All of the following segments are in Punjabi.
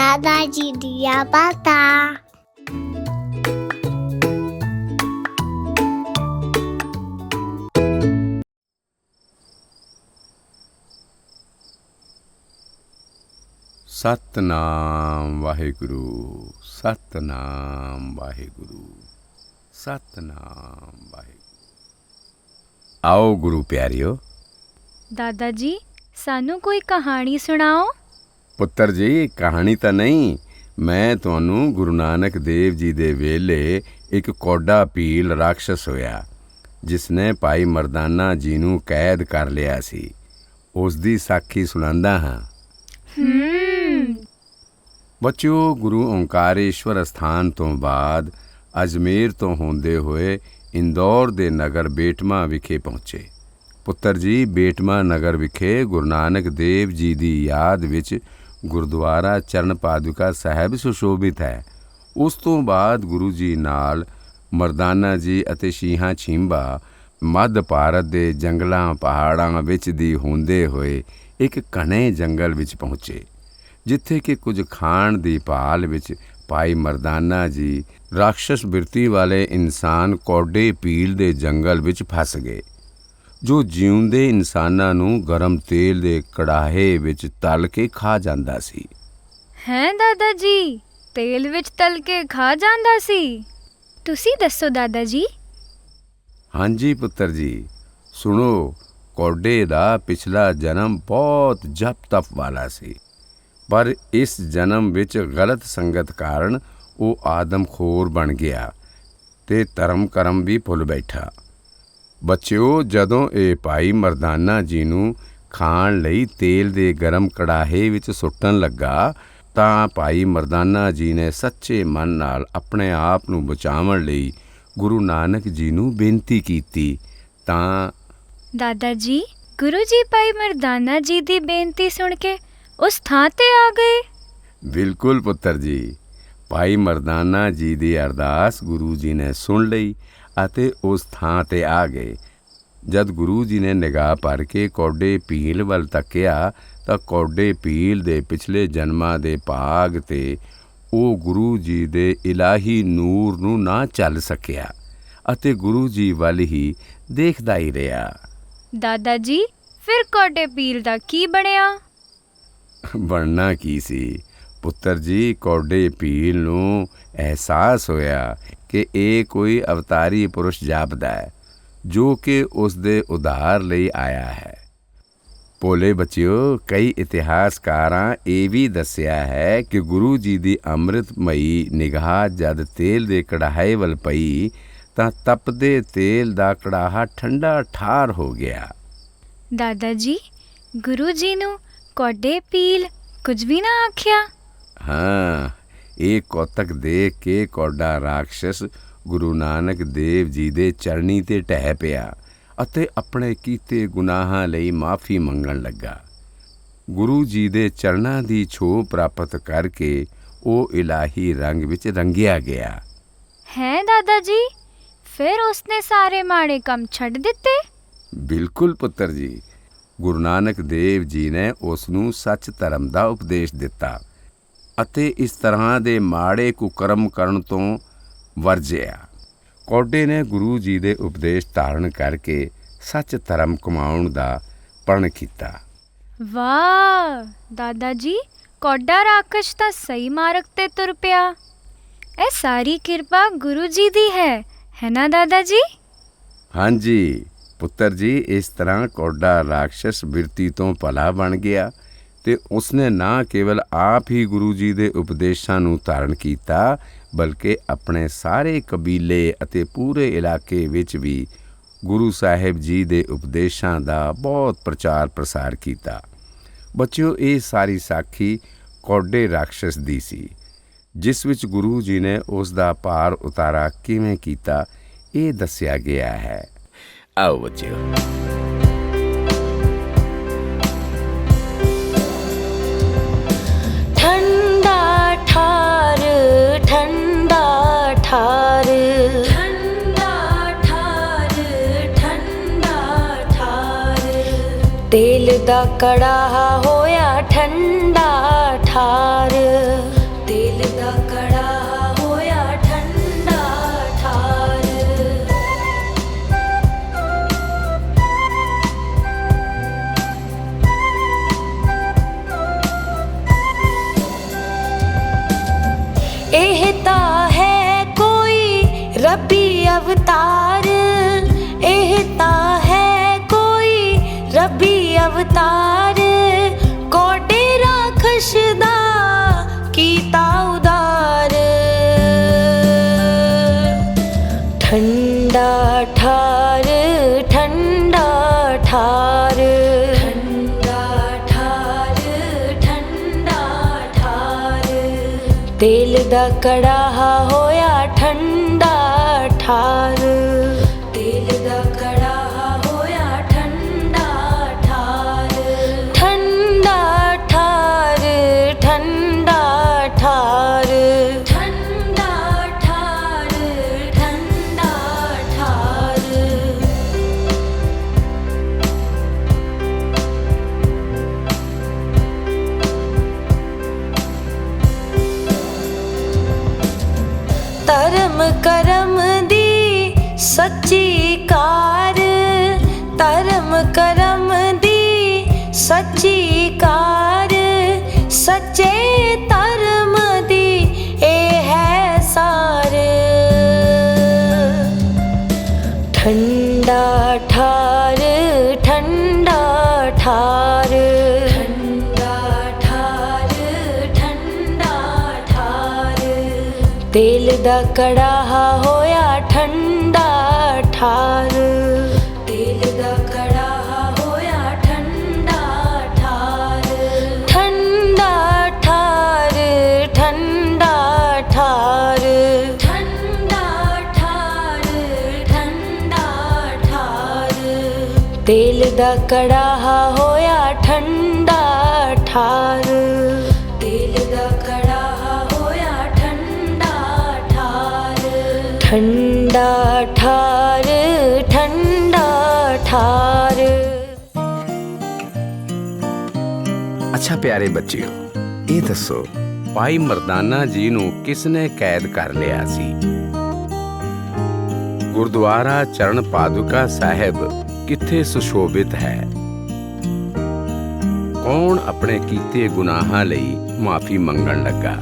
ਦਾਦਾ ਜੀ ਦੀਆਂ ਬਾਤਾਂ ਸਤਨਾਮ ਵਾਹਿਗੁਰੂ ਸਤਨਾਮ ਵਾਹਿਗੁਰੂ ਸਤਨਾਮ ਵਾਹਿਗੁਰੂ ਆਓ ਗੁਰੂ ਪਿਆਰਿਓ ਦਾਦਾ ਜੀ ਸਾਨੂੰ ਕੋਈ ਕਹਾਣੀ ਸੁਣਾਓ ਪੁੱਤਰ ਜੀ ਕਹਾਣੀ ਤਾਂ ਨਹੀਂ। ਮੈਂ ਤੁਹਾਨੂੰ ਗੁਰੂ ਨਾਨਕ ਦੇਵ ਜੀ ਦੇ ਵੇਲੇ ਇੱਕ ਕੋਡਾ ਪੀਲ ਰਾਖਸ਼ ਹੋਇਆ ਜਿਸ ਨੇ ਭਾਈ ਮਰਦਾਨਾ ਜੀ ਨੂੰ ਕੈਦ ਕਰ ਲਿਆ ਸੀ। ਉਸ ਦੀ ਸਾਖੀ ਸੁਣਾਉਂਦਾ ਹਾਂ। ਬੱਚਿਓ ਗੁਰੂ ਓੰਕਾਰੇਸ਼ਵਰ ਸਥਾਨ ਤੋਂ ਬਾਅਦ ਅਜਮੇਰ ਤੋਂ ਹੁੰਦੇ ਹੋਏ ਇੰਦੌਰ ਦੇ ਨਗਰ ਬੇਟਮਾ ਵਿਖੇ ਪਹੁੰਚੇ। ਪੁੱਤਰ ਜੀ ਬੇਟਮਾ ਨਗਰ ਵਿਖੇ ਗੁਰੂ ਨਾਨਕ ਦੇਵ ਜੀ ਦੀ ਯਾਦ ਵਿੱਚ ਗੁਰਦੁਆਰਾ ਚਰਨ ਪਾਦੁਕਾ ਸਾਹਿਬ ਸੁਸ਼ੋਭਿਤ ਹੈ। ਉਸ ਤੋਂ ਬਾਅਦ ਗੁਰੂ ਜੀ ਨਾਲ ਮਰਦਾਨਾ ਜੀ ਅਤੇ ਸ਼ੀਹਾ ਛਿੰਬਾ ਮੱਧ ਭਾਰਤ ਦੇ ਜੰਗਲਾਂ ਪਹਾੜਾਂ ਵਿੱਚ ਦੀ ਹੁੰਦੇ ਹੋਏ ਇੱਕ ਘਣੇ ਜੰਗਲ ਵਿੱਚ ਪਹੁੰਚੇ, ਜਿੱਥੇ ਕਿ ਕੁਝ ਖਾਣ ਦੀ ਭਾਲ ਵਿੱਚ ਭਾਈ ਮਰਦਾਨਾ ਜੀ ਰਾਖਸ਼ਸ ਬਿਰਤੀ ਵਾਲੇ ਇਨਸਾਨ ਕੋਡੇ ਪੀਲ ਦੇ ਜੰਗਲ ਵਿੱਚ ਫਸ ਗਏ। ਜੋ ਜਿਉਂਦੇ ਇਨਸਾਨਾਂ ਨੂੰ ਗਰਮ ਤੇਲ ਦੇ ਕੜਾਹੇ ਵਿੱਚ ਤਲ ਕੇ ਖਾ ਜਾਂਦਾ ਸੀ। ਹੈ ਦਾਦਾ ਜੀ ਤੇਲ ਵਿੱਚ ਤਲ ਕੇ ਖਾ ਜਾਂਦਾ ਸੀ। ਤੁਸੀਂ ਦੱਸੋ ਦਾਦਾ ਜੀ। ਹਾਂਜੀ ਪੁੱਤਰ ਜੀ ਸੁਣੋ ਕੋਡੇ ਦਾ ਪਿਛਲਾ ਜਨਮ ਬਹੁਤ ਜਪ ਤਪ ਵਾਲਾ ਸੀ। ਪਰ ਇਸ ਜਨਮ ਵਿੱਚ ਗਲਤ ਸੰਗਤ ਕਾਰਨ ਉਹ ਆਦਮਖੋਰ ਬਣ ਗਿਆ ਤੇ ਧਰਮ ਕਰਮ ਵੀ ਭੁੱਲ ਬੈਠਾ। ਬੱਚਿਓ ਜਦੋਂ ਇਹ ਭਾਈ ਮਰਦਾਨਾ ਜੀ ਨੂੰ ਖਾਣ ਲਈ ਤੇਲ ਦੇ ਗਰਮ ਕੜਾਹੇ ਵਿੱਚ ਸੁੱਟਣ ਲੱਗਾ ਤਾਂ ਭਾਈ ਮਰਦਾਨਾ ਜੀ ਨੇ ਸੱਚੇ ਮਨ ਨਾਲ ਆਪਣੇ ਆਪ ਨੂੰ ਬਚਾਉਣ ਲਈ ਗੁਰੂ ਨਾਨਕ ਜੀ ਨੂੰ ਬੇਨਤੀ ਕੀਤੀ। ਤਾਂ ਦਾਦਾ ਜੀ ਗੁਰੂ ਜੀ ਭਾਈ ਮਰਦਾਨਾ ਜੀ ਦੀ ਬੇਨਤੀ ਸੁਣ ਕੇ ਉਸ ਥਾਂ ਤੇ ਆ ਗਏ। ਬਿਲਕੁਲ ਪੁੱਤਰ ਜੀ। ਭਾਈ ਮਰਦਾਨਾ ਜੀ ਦੀ ਅਰਦਾਸ ਗੁਰੂ ਜੀ ਨੇ ਸੁਣ ਲਈ ਅਤੇ ਉਸ ਥਾਂ ਤੇ ਆ ਗਏ। ਜਦ ਗੁਰੂ ਜੀ ਨੇ ਨਿਗਾਹ ਭਰ ਕੇ ਕੋਡੇ ਪੀਲ ਵੱਲ ਤੱਕਿਆ ਤਾਂ ਕੋਡੇ ਪੀਲ ਦੇ ਪਿਛਲੇ ਜਨਮਾਂ ਦੇ ਭਾਗ ਤੇ ਉਹ ਗੁਰੂ ਜੀ ਦੇ ਇਲਾਹੀ ਨੂਰ ਨੂੰ ਨਾ ਚੱਲ ਸਕਿਆ ਅਤੇ ਗੁਰੂ ਜੀ ਵੱਲ ਹੀ ਦੇਖਦਾ ਹੀ ਰਿਹਾ। ਦਾਦਾ ਜੀ ਫਿਰ ਕੋਡੇ ਪੀਲ ਦਾ ਕੀ ਬਣਿਆ? ਬਣਨਾ ਕੀ ਸੀ? ਪੁੱਤਰ ਜੀ, ਕੋਡੇ ਪੀਲ ਨੂੰ ਅਹਿਸਾਸ ਹੋਇਆ ਕਿ ਇਹ ਕੋਈ ਅਵਤਾਰੀ ਪੁਰਸ਼ ਜਾਪਦਾ ਹੈ, ਜੋ ਕਿ ਉਸ ਦੇ ਉਧਾਰ ਲਈ ਆਇਆ ਹੈ। ਭੋਲੇ ਬੱਚਿਓ, ਕਈ ਇਤਿਹਾਸਕਾਰਾਂ ਇਹ ਵੀ ਦੱਸਿਆ ਹੈ ਕਿ ਗੁਰੂ ਜੀ ਦੀ ਅੰਮ੍ਰਿਤਮਈ ਨਿਗਾਹ ਜਦ ਤੇਲ ਦੇ ਕੜਾਹੇ ਵੱਲ ਪਈ, ਤਾਂ ਤਪਦੇ ਤੇਲ ਦਾ ਕੜਾਹਾ ਠੰਡਾ ਠਾਰ ਹੋ ਗਿਆ। ਦਾਦਾ ਜੀ, ਗੁਰੂ ਜੀ ਨੂੰ ਕੋਡੇ ਪੀਲ ਕੁਝ ਵੀ ਨਾ ਆਖਿਆ। ਹਾਂ ਇਹ ਕੋਤਕ ਦੇਖ ਕੇ ਕੋਡਾ ਰਾਖਸ਼ ਗੁਰੂ ਨਾਨਕ ਦੇਵ ਜੀ ਦੇ ਚਰਨੀ ਤੇ ਟਹਿ ਪਿਆ ਅਤੇ ਆਪਣੇ ਕੀਤੇ ਗੁਨਾਹਾਂ ਲਈ ਮਾਫੀ ਮੰਗਣ ਲੱਗਾ। ਗੁਰੂ ਜੀ ਦੇ ਚਰਨਾਂ ਦੀ ਛੋਹ ਪ੍ਰਾਪਤ ਕਰਕੇ ਉਹ ਇਲਾਹੀ ਰੰਗ ਵਿੱਚ ਰੰਗਿਆ ਗਿਆ। ਹੈ ਦਾਦਾ ਜੀ? ਫਿਰ ਉਸਨੇ ਸਾਰੇ ਮਾੜੇ ਕੰਮ ਛੱਡ ਦਿੱਤੇ? ਬਿਲਕੁਲ ਪੁੱਤਰ ਜੀ। ਗੁਰੂ ਨਾਨਕ ਦੇਵ ਜੀ ਨੇ ਉਸ ਨੂੰ ਸੱਚ ਧਰਮ ਦਾ ਉਪਦੇਸ਼ ਦਿੱਤਾ। ਅਤੇ ਇਸ ਤਰ੍ਹਾਂ ਦੇ ਮਾੜੇ ਕੁਕਰਮ ਕਰਨ ਤੋਂ ਵਰਜਿਆ। ਕੋਡੇ ਨੇ ਗੁਰੂ ਜੀ ਦੇ ਉਪਦੇਸ਼ ਧਾਰਨ ਕਰਕੇ ਸੱਚ ਧਰਮ ਕਮਾਉਣ ਦਾ ਪਣ ਕੀਤਾ। ਵਾਹ! ਦਾਦਾ ਜੀ ਕੋਡਾ ਰਾਕਸ਼ ਤਾਂ ਸਹੀ ਮਾਰਗ ਤੇ ਤੁਰ ਪਿਆ। ਇਹ ਸਾਰੀ ਕਿਰਪਾ ਗੁਰੂ ਜੀ ਦੀ ਹੈ ਹੈ ਨਾ ਦਾਦਾ ਜੀ? ਹਾਂਜੀ। ਪੁੱਤਰ ਜੀ ਇਸ ਤਰ੍ਹਾਂ ਕੋਡਾ ਰਾਖਸ਼ ਬਿਰਤੀ ਤੋਂ ਭਲਾ ਬਣ ਗਿਆ। ਤੇ ਉਸਨੇ ਨਾ ਕੇਵਲ ਆਪ ਹੀ ਗੁਰੂ ਜੀ ਦੇ ਉਪਦੇਸ਼ਾਂ ਨੂੰ ਧਾਰਨ ਕੀਤਾ, ਬਲਕਿ ਆਪਣੇ ਸਾਰੇ ਕਬੀਲੇ ਅਤੇ ਪੂਰੇ ਇਲਾਕੇ ਵਿੱਚ ਵੀ ਗੁਰੂ ਸਾਹਿਬ ਜੀ ਦੇ ਉਪਦੇਸ਼ਾਂ ਦਾ ਬਹੁਤ ਪ੍ਰਚਾਰ ਪ੍ਰਸਾਰ ਕੀਤਾ। ਬੱਚਿਓ, ਇਹ ਸਾਰੀ ਸਾਖੀ ਕੋਡੇ ਰਾਖਸ਼ ਦੀ ਸੀ, ਜਿਸ ਵਿੱਚ ਗੁਰੂ ਜੀ ਨੇ ਉਸ ਦਾ ਭਾਰ ਉਤਾਰਾ ਕਿਵੇਂ ਕੀਤਾ, ਇਹ ਦੱਸਿਆ ਗਿਆ ਹੈ। ਆਓ ਬੱਚਿਓ। ਤੇਲ ਦਾ ਕੜਾਹਾ ਹੋਇਆ ਠੰਡਾ ਠਾਰ। ਤੇਲ ਦਾ ਕੜਾਹਾ ਹੋਇਆ ਠੰਡਾ ਠਾਰ। ਇਹ ਦਿਲ ਦਾ ਕੜਾਹਾ ਹੋਇਆ ਠੰਡਾ ਠਾਰ। धर्मी सचिका ਤੇਲ ਦਾ ਕੜਾਹਾ ਹੋਇਆ ਠੰਡਾ ਠਾਰ ਤੇਲ ਦਾ ਕੜਾਹਾ ਹੋਇਆ ਠੰਡਾ ਠਾਰ ਠੰਡਾ ਠਾਰ ਠੰਡਾ ਠਾਰ ਠੰਡਾ ਠਾਰ ਠੰਡਾ ਠਾਰ ਤੇਲ ਦਾ ਕੜਾਹਾ ਹੋਇਆ ਠੰਡਾ ਠਾਰ ਠੰਡਾ ਠਾਰ ਠੰਡਾ ਠਾਰ। ਅੱਛਾ ਪਿਆਰੇ ਬੱਚਿਓ, ਇਹ ਦੱਸੋ, ਭਾਈ ਮਰਦਾਨਾ ਜੀ ਨੂੰ ਕਿਸ ਨੇ ਕੈਦ ਕਰ ਲਿਆ ਸੀ? ਗੁਰਦੁਆਰਾ ਚਰਨ ਪਾਦੁਕਾ ਸਾਹਿਬ ਕਿੱਥੇ ਸੁਸ਼ੋਭਿਤ ਹੈ? ਕੌਣ ਆਪਣੇ ਕੀਤੇ ਗੁਨਾਹਾਂ ਲਈ ਮਾਫੀ ਮੰਗਣ ਲੱਗਾ?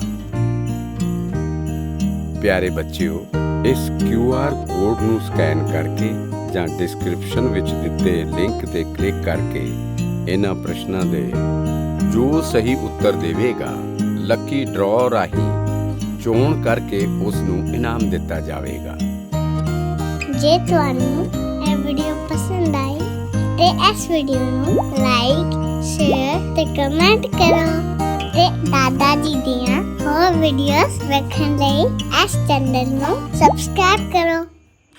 ਪਿਆਰੇ ਬੱਚਿਓ ਇਸ QR ਕੋਡ ਨੂੰ ਸਕੈਨ ਕਰਕੇ ਜਾਂ ਡਿਸਕ੍ਰਿਪਸ਼ਨ ਵਿੱਚ ਦਿੱਤੇ ਲਿੰਕ ਤੇ ਕਲਿੱਕ ਕਰਕੇ ਇਹਨਾਂ ਪ੍ਰਸ਼ਨਾਂ ਦੇ ਜੋ ਸਹੀ ਉੱਤਰ ਦੇਵੇਗਾ, ਲੱਕੀ ਡਰਾਅ ਰਾਹੀਂ ਚੋਣ ਕਰਕੇ ਉਸ ਨੂੰ ਇਨਾਮ ਦਿੱਤਾ ਜਾਵੇਗਾ। ਜੇ ਤੁਹਾਨੂੰ ਇਹ ਵੀਡੀਓ ਪਸੰਦ ਆਈ ਤੇ ਇਸ ਵੀਡੀਓ ਨੂੰ ਲਾਈਕ, ਸ਼ੇਅਰ ਤੇ ਕਮੈਂਟ ਕਰੋ। ਤੇ ਦਾਦਾ ਜੀ ਦੀਆਂ ਹੋਰ ਵੀਡੀਓਜ਼ ਵੇਖਣ ਲਈ ਇਸ ਚੈਨਲ ਨੂੰ ਸਬਸਕ੍ਰਾਈਬ ਕਰੋ।